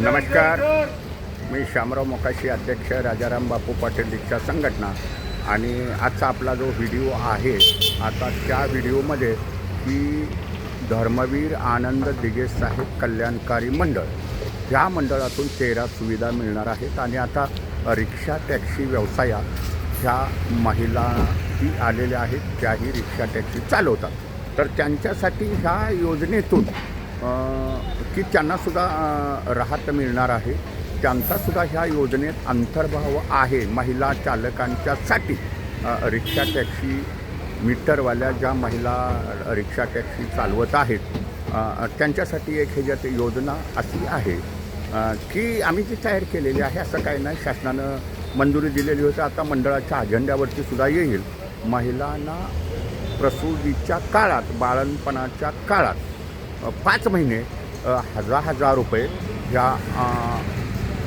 नमस्कार. मी श्यामराव मोकाशी अध्यक्ष राजाराम बापू पाटील दीक्षा संघटना. आणि आजचा आपला जो व्हिडिओ आहे आता त्या व्हिडिओमध्ये की धर्मवीर आनंद दिगे साहेब कल्याणकारी मंडळ. ह्या मंडळातून तेरा सुविधा मिळणार आहेत आणि आता रिक्षा टॅक्सी व्यवसायात ह्या महिलाही आलेल्या आहेत त्याही रिक्षा टॅक्सी चालवतात. तर त्यांच्यासाठी ह्या योजनेतून की त्यांनासुद्धा राहत मिळणार आहे. त्यांचासुद्धा ह्या योजनेत अंतर्भाव आहे. महिला चालकांच्यासाठी रिक्षा टॅक्सी मीटरवाल्या ज्या महिला रिक्षा टॅक्सी चालवत आहेत त्यांच्यासाठी एक ह्याच्यात योजना अशी आहे की आम्ही जी तयार केलेली आहे असं काही नाही. शासनानं मंजुरी दिलेली होती. आता मंडळाच्या अजेंड्यावरती सुद्धा येईल. महिलांना प्रसूतीच्या काळात बाळणपणाच्या काळात पाच महिने हजार हजार रुपये ह्या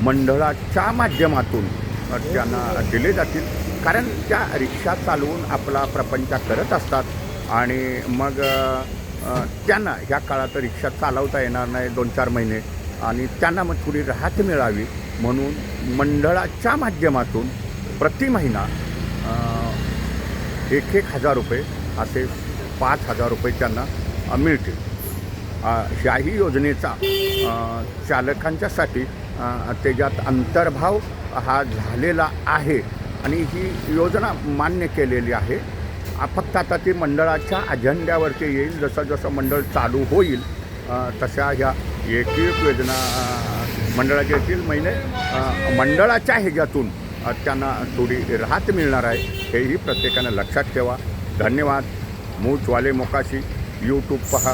मंडळाच्या माध्यमातून त्यांना दिले जातील. कारण त्या रिक्षा चालवून आपला प्रपंच करत असतात. आणि मग त्यांना ह्या काळात रिक्षा चालवता येणार नाही दोन चार महिने. आणि त्यांना मग थोडी राहत मिळावी. म्हणून मंडळाच्या माध्यमातून प्रति महिना एक एक हजार रुपये असे पाच हजार रुपये त्यांना मिळतील. ह्याही योजनेचा चालकांच्यासाठी त्याच्यात अंतर्भाव हा झालेला आहे. आणि ही योजना मान्य केलेली आहे. फक्त आता ती मंडळाच्या अजेंड्यावरती येईल. जसं जसं मंडळ चालू होईल तशा ह्या एक एक योजना मंडळाच्या येतील. म्हणजे, महिने मंडळाच्या ह्याच्यातून त्यांना थोडी राहत मिळणार आहे. हेही प्रत्येकानं लक्षात ठेवा. धन्यवाद. मूचवाले मोकाशी. यूट्यूब पहा.